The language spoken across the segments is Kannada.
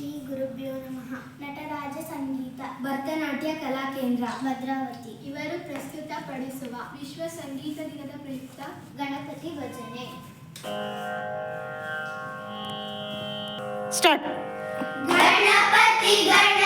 ಶ್ರೀ ಗುರುಭ್ಯೋ ನಮಃ. ನಟರಾಜ ಸಂಗೀತ ಭರತನಾಟ್ಯ ಕಲಾ ಕೇಂದ್ರ ಭದ್ರಾವತಿ. ಇವರು ಪ್ರಸ್ತುತ ಪಡಿಸುವ ವಿಶ್ವ ಸಂಗೀತ ದಿನದ ಪ್ರಯುಕ್ತ ಗಣಪತಿ ಭಜನೆ. ಸ್ಟಾರ್ಟ್ ಗಣಪತಿ ಗಣ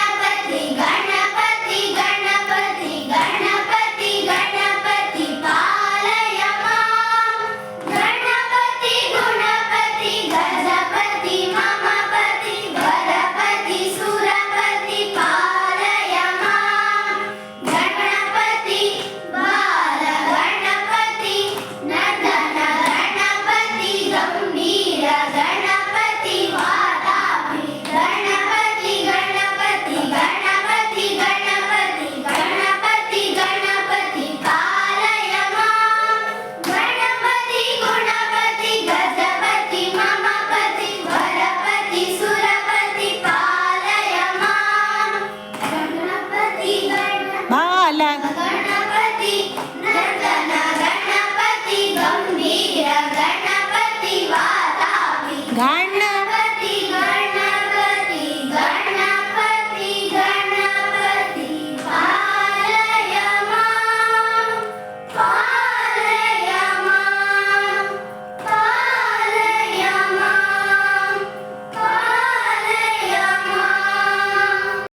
अलग गणपति गणपति गंभीर गणपति वातापी गण